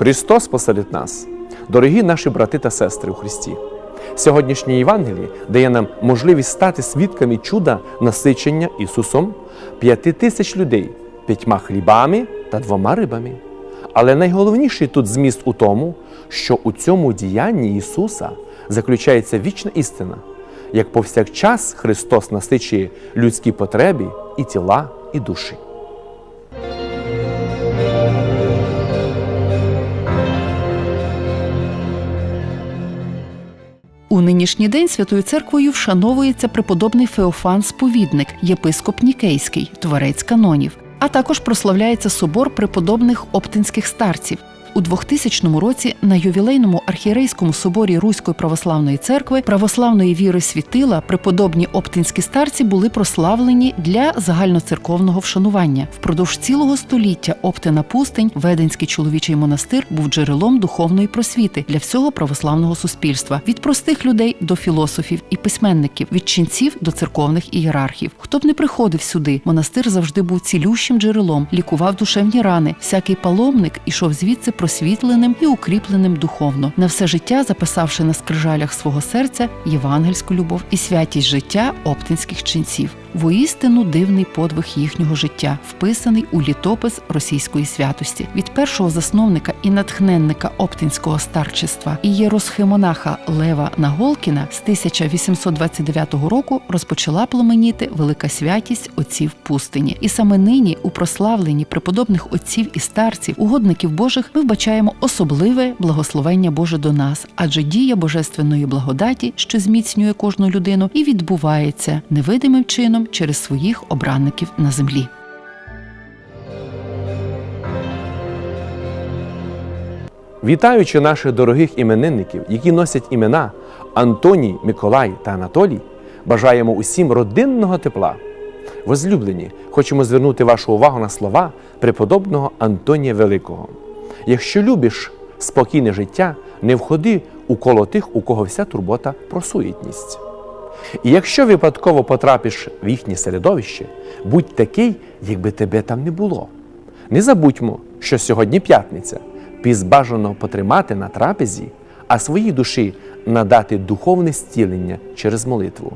Христос посеред нас, дорогі наші брати та сестри у Христі. Сьогоднішнє Євангеліє дає нам можливість стати свідками чуда насичення Ісусом п'яти тисяч людей п'ятьма хлібами та двома рибами. Але найголовніший тут зміст у тому, що у цьому діянні Ісуса заключається вічна істина, як повсякчас Христос насичує людські потреби і тіла, і душі. У нинішній день святою церквою вшановується преподобний Феофан Сповідник, єпископ Нікейський, творець канонів, а також прославляється собор преподобних оптинських старців. У 2000 році на ювілейному архієрейському соборі Руської православної церкви православної віри світила преподобні оптинські старці були прославлені для загальноцерковного вшанування. Впродовж цілого століття Оптина Пустень, Веденський чоловічий монастир, був джерелом духовної просвіти для всього православного суспільства від простих людей до філософів і письменників, від ченців до церковних ієрархів. Хто б не приходив сюди, монастир завжди був цілющим джерелом, лікував душевні рани. Всякий паломник ішов звідси просвітленим і укріпленим духовно, на все життя записавши на скрижалях свого серця євангельську любов і святість життя оптинських ченців. Воістину дивний подвиг їхнього життя, вписаний у літопис російської святості від першого засновника і натхненника оптинського старчества і єросхимонаха Лева Наголкіна з 1829 року розпочала пламеніти велика святість отців пустині. І саме нині у прославленні преподобних отців і старців, угодників Божих, ми вбачаємо особливе благословення Боже до нас, адже дія божественної благодаті, що зміцнює кожну людину, і відбувається невидимим чином через своїх обранників на землі. Вітаючи наших дорогих іменинників, які носять імена Антоній, Миколай та Анатолій, бажаємо усім родинного тепла. Возлюблені, хочемо звернути вашу увагу на слова преподобного Антонія Великого. Якщо любиш спокійне життя, не входи у коло тих, у кого вся турбота про суетність. І якщо випадково потрапиш в їхнє середовище, будь такий, якби тебе там не було. Не забудьмо, що сьогодні п'ятниця, піс потримати на трапезі, а своїй душі надати духовне зцілення через молитву.